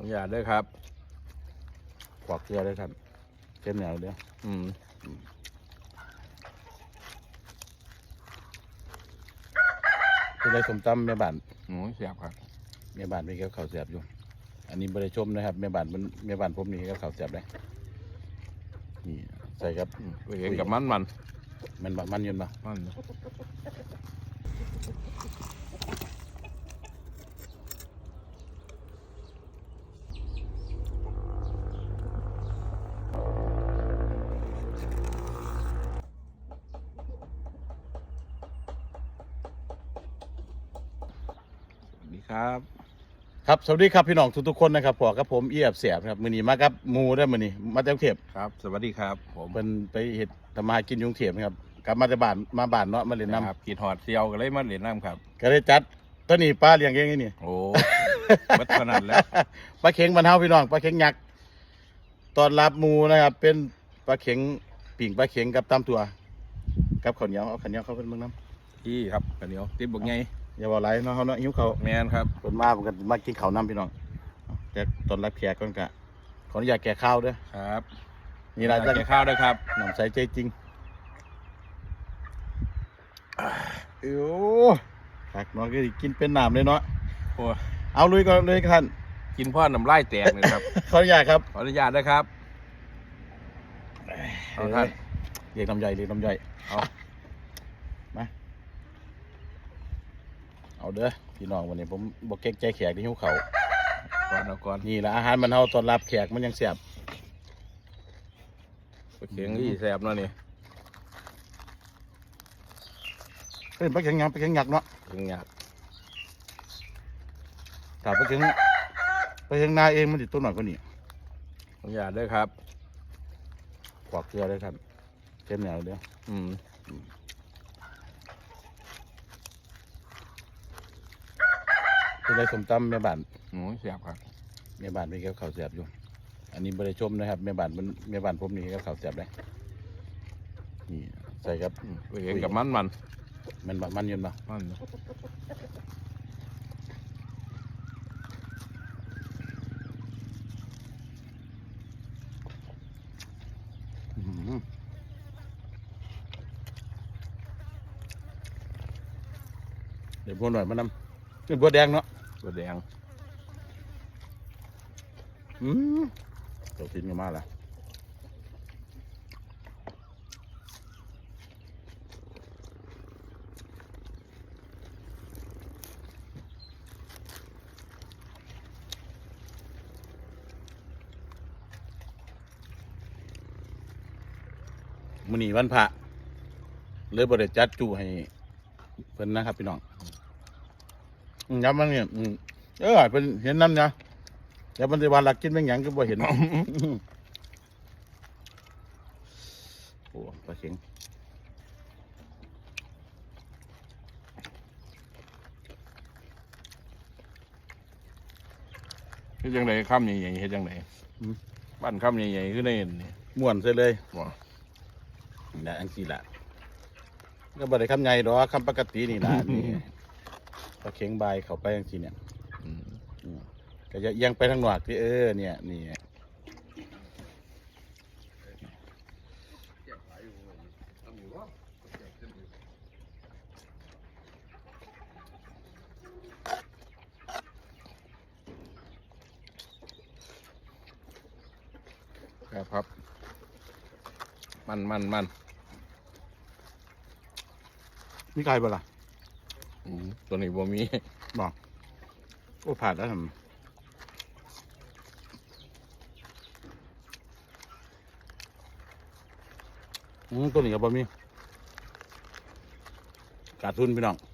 อนุญาตด้วยครับขวากเกลือเลยครับเส้นเหนียวเดียวอืมเป็นไรสมตำแม่บ้านหมูเสียบครับแม่บ้านมีแก้วข้าวเสียบอยู่ อันนี้บริชมนะครับแม่บ้านมันแม่บ้านผมนี่แก้วข้าวเสียบเลยนี่ใส่ครับอืมไปเห็นกับมันมันมันบะมันยืนปะมัน ครับครับสวัสดีครับพี่น้องทุกๆคนนะครับพอกับผมเอียบเสียบครับมือนี้มากับหมูได้อมือนี้มาจากกรุงเทพครับ สวัสดีครับ ผมเป็นไปเห็ดทำมาหากินอยกรุงเทพนะครับกลับมาจากบ้านมาบ้านเนาะมาเล่นน้ครับกีดหอดเซียวก็เลยมาเล่นน้ำครับำก็เลยจัดตัวนี้ปลาเลี้ยงเองนี่ โอ้ บัดขนาดแล้ว ปลาเข็งบรรเทาพี่น้องปลาเข็งยักษ์ตอนรับหมูนะครับ เป็นปลาเข็งปิ่งปลาเข็งกับตำตัวกับข้าวเหนียวเอาข้าวเหนียวเข้าเป็นเมืองน้พี่ครับกันเดียวติ๊บบกไงำ อย่าบอกไรเนาะเขาเนาะหิวเขาวแมนครับคนมาผมกันมากินข้าวน้ำพี่น้องแต่ตอนรับแขกก่อนกะขออนุญาตแก่ข้าวเด้อครับนี่ละตั้งแกข้าวด้วยครับน้ำใสใจจริงอ่าเอ้ยผักน้อยก็สิกินเป็นน้ำเลยเนาะโอ้เอาลุยก่อนเลยท่านกินพ่อน้ำลายแตกเลยครับขออนุญาตครับขออนุญาตด้วยครับเอาท่านเรียกลำใหญ่เรียกลำใหญ่เอามา เอาเด้อพี่น้องวันนี้ผมบอกเก๊กใจแขกที่หิวเขาวก่อนเอาก่อนนี่ละอาหารมันเฮาต้อนรับแขกมันยังเสียบไปเคียงที่แสบเนาะนี่เป็นปลาเข็งยักษ์ปลาเข็งยักษ์เนาะถึงอยากถ้าปลาเข็งปลาเข็งนาเองมันติดตัวหน่อยกว่านี้อนุญาตด้วยครับขวากเกลือเลยครับเส้นเหนียวเดียวอืม เป็นไรสมตำแม่บ้านหมูเสียบครับแม่บ้านมีแก้วข้าวเสียบอยู่ อันนี้บริชมนะครับแม่บ้านมันแม่บ้านผมนี่แก้วข้าวเสียบเลยนี่ใส่ครับอืมไปเห็นกับมันมันมันบะมันยืนปะมันอื้อหือเดี๋ยวบัวหน่อยมานำเป็นบัวแดงเนาะ ตัวแดงอืมเจ้าทินก็มาล้วมื้อนีวันพระเลยบริจัดจูให้เพิ่นนะครับพี่น้อง ย้ำมันเนี่ยอืมเออเป็นเห็นน้ำเนี่ยแต่ปัจจุบันหลักกินเป็นหยังก็บ่เห็น โอ้ปลาเข็งเฮ็ดจังไดข้ามใหญ่ๆเฮ็ดจังไดบ้านข้ามใหญ่ๆขึ้นได้เห็นนี่ม่วนใส่เลยบ่นะอันสี่ละก็บ่ได้คำใหญ่ดอกคำปกตินี่ล่ะนี่ ปลาเข็งใบายเข้าไปจังซี่เนี่ยอืมอืมก็จะเอียงไปทางหนวกที่เออเนี่ยนี่ครับครับ มันมันมัน มีไก่บ่ล่ะ อืมตัวนี้บ่มีบอกโอ้ผ่านแล้วทำอืมตัวนี้ก็บ่มี ขาดทุนพี่น้อง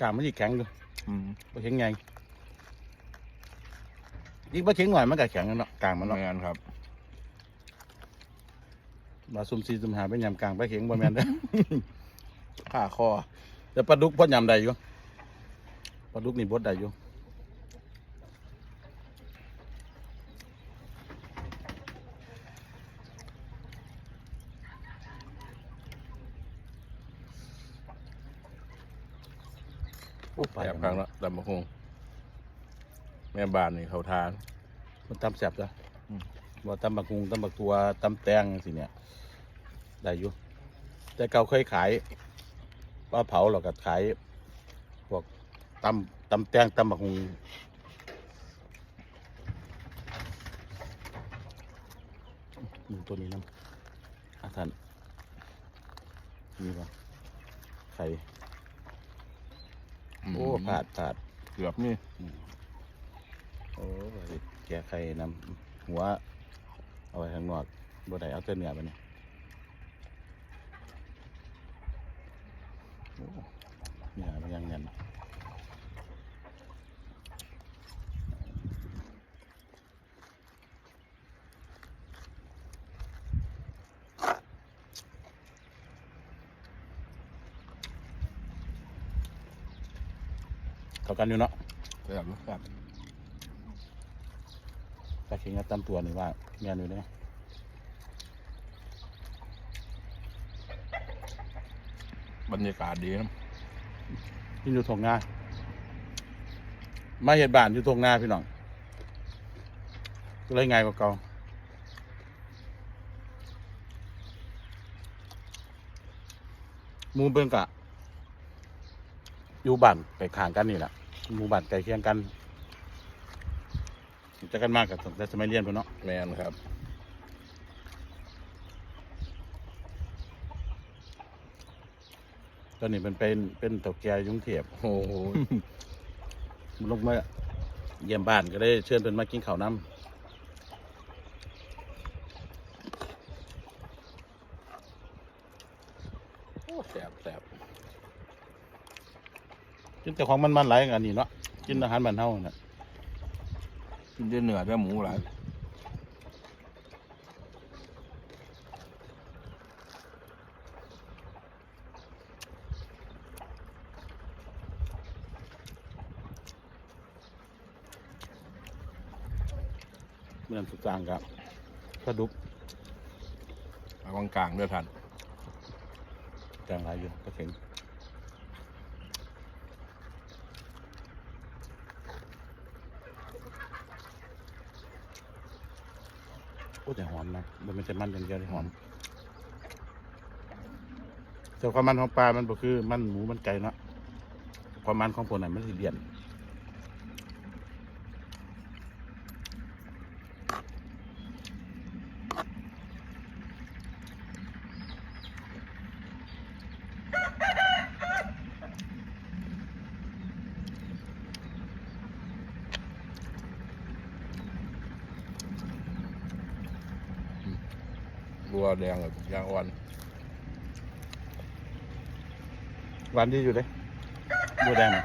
กล้ามมันอีกแข็งอยู่อืมปลาเข็งใหญ่ยิ่งปลาเข็งหน่อยมันก็แข็งอยู่เนาะกลางมันเนาะแม่นครับมาซุ่มซีซุ่มหาไปยำกลางไปเข็งบ่แม่นเด้อผ้าคอแต่ปลาดุกพ่อยำได้อยู่ปลาดุกนี่บดได้อยู่ โอ้ไป แอบครั้งละตำบักฮงแม่บ้านนี่เขาทาน มันตำแสบจ้ะอืม บ่ตำบักฮุงตำบักตัวตำแตงสิเนี่ยได้อยู่แต่เก่าเคยขายปลาเผาเราก็ขายพวกตำตำแตงตำบักฮุงมึงตัวนี้น้ำอาท่านนี่ปะไข่ โอ้ผาดผาดเกือบนี่โอ้ยแกะไข่นำหัว เอาไว้ข้างนอกบ่ได้เอาแต่เนื้อไปเนี่ยโอ้เนื้อมันยังแน่น เข้ากันอยู่เนาะแซ่บนะครัปลาเค็งกับตำตัวนี่ว่าแม่นอยู่เนี่ยบรรยากาศดีนะกินอยู่ทงนามาเห็ดบ้านอยู่ทงนาพี่น้องก็เลยง่ายกว่าเก่าหมูเป็นกะ อยู่บ้านไปข้างกันนี่แหละ หมู่บ้านใกล้เคียงกันรู้จะกันมากกับตั้งแต่สมัยเรียนพุ่นเนาะแมนครับตอนนี้เป็นเป็นเป็นเต่าแก่อยุ่กรุงเทียบโอ้โห ลงมาเยี่ยมบ้านก็ได้เชิญเป็นมากินข้าวน้โอ้แซ่บแซ่บำ กินแต่ของมันมันๆหลายอันนี้เนาะกินอาหารบ้านเฮาน่ะกินได้เนื้อได้หมูหลายเหมือนสุดจางกับปลาดุกเอากลางๆด้วยท่านจางหลายอยู่ปลาเข็ง อ้แต่หอมนะมันไม่ใช่มันอย่างเดียวหอมแต่ความมันของปลา มันก็คือมันหมูมันไก่เนาะความมันของผลน่ะมันสิเลี่ยน บัวแดงแบบยางอ่อนหวานดีอยู่เลยบัวแดงน่ะ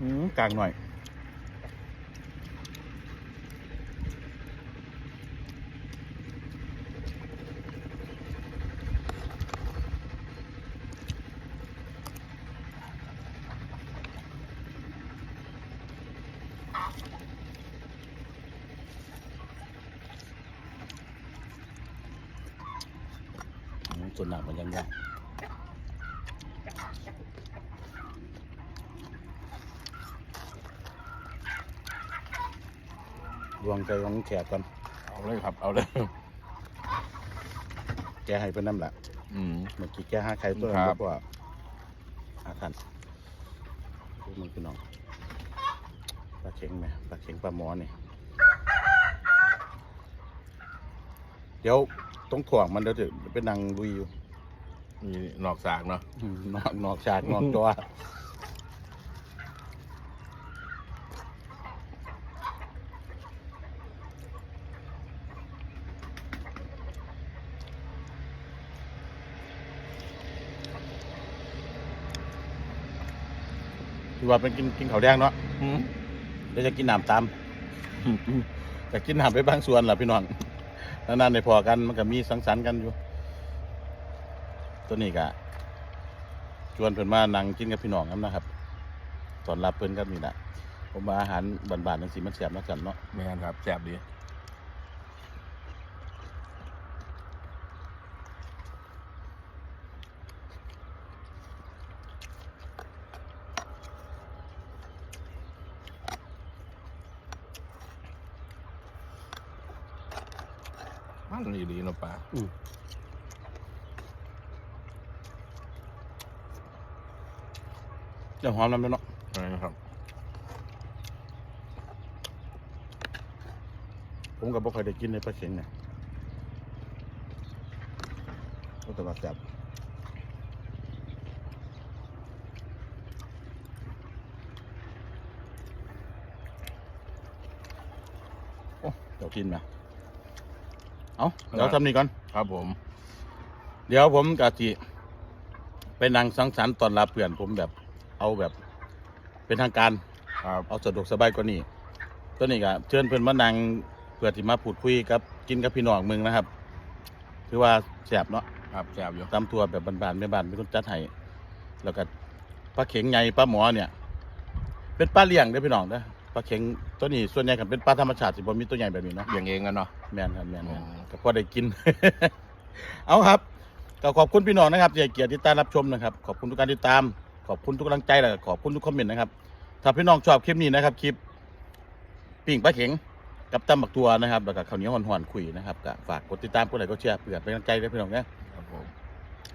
อืมกลางหน่อย อืม ส่วนหนักมันยังยากดวงใจของแขกก่อนเอาเลยครับ เอาเลย แกให้เป็นน้ำละอืมเมื่อกี้แกหาใครตัวครันั้นบบอกว่าอาทันพวกมึงพี่น้องปลาเข็งไหมปลาเข็งปลาหมอนี่ เดี๋ยว ต้องถ่วงมันเดี๋ยวจะเป็นนางลุยอยู่มีนอกสากเนาะอืมนอกนอกฉากนอกตัวคือว่าเป็นกินกินข้าวแดงเนาะอืมเดี๋ยวจะกินน้ำตาม แต่กินน้ำไปบางส่วนล่ะพี่น้อง นานๆในพอกันมันก็มีสังสรรค์กันอยู่ ตัวนี้กะชวนเพื่อนมานั่งกินกับพี่น้องกันนะครับตอนรับเพื่อนครับนี่ะผมมาอาหารบานๆนั่นสิมันแสบนักกันเนาะแม่นครับแสบดี มันดีดีเนาะป่าเดี๋ยวหอมน้ำด้วยเนาะนะครับ ผมก็บ่ค่อยได้กินในปลาเข็งเนี่ยก็แต่ว่าแสบโอ้เดี๋ยวกินนะ เอาเดี๋ยวทำนี่ก่อนครับผม เดี๋ยวผมกะจิไปนั่งสังสรรค์ตอนรับเพื่อนผมแบบเอาแบบ เป็นทางการครับเอาสะดวกสบายกว่านี้ตัวนี้ก็เชิญเพื่อนมานั่งเพื่อที่มาพูดคุยกับกินกับพี่น้องมึงนะครับคือว่าแสบเนาะครับแซ่บอยู่ตำตัวแบบบานๆไม่บานเป็นคนจัดให้แล้วก็ปลาเข็งไงปลาหมอเนี่ย เป็นปลาเลี้ยงได้อพี่น้องนะ ปลาเข็งตัวนี้ส่วนใหญ่กันเป็นปลาธรรมชาติสิบ่มีตัวใหญ่แบบนี้เนาะอย่างเองกันเนาะแมนครับแมนแม่นอ๋อก็พอได้กิน เอาครับก็ขอบคุณพี่น้องนะครับที่ให้เกียรติติดตามรับชมนะครับ ขอบคุณทุกการติดตาม ขอบคุณทุกกำลังใจและขอบคุณทุกคอมเมนต์นะครับ ถ้าพี่น้องชอบคลิปนี้นะครับคลิปปิ่งปลาเข็งกับตำบักตัวนะครับแล้วก็ข้าวเหนียวห่อนๆคุยนะครับก็ฝากกดติดตามกดไลค์กดแชร์เพื่อเป็นกำลังใจด้วยพี่น้องนะครับผม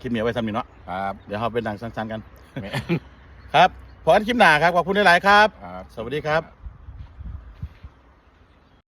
คลิปนี้เอาไว้ทำนี่เนาะครับเดี๋ยวเราไปนั่งสังสรรค์กัน แม่นครับพอกันคลิปหน้าครับขอบคุณหลายๆครับ ครับ สวัสดีครับ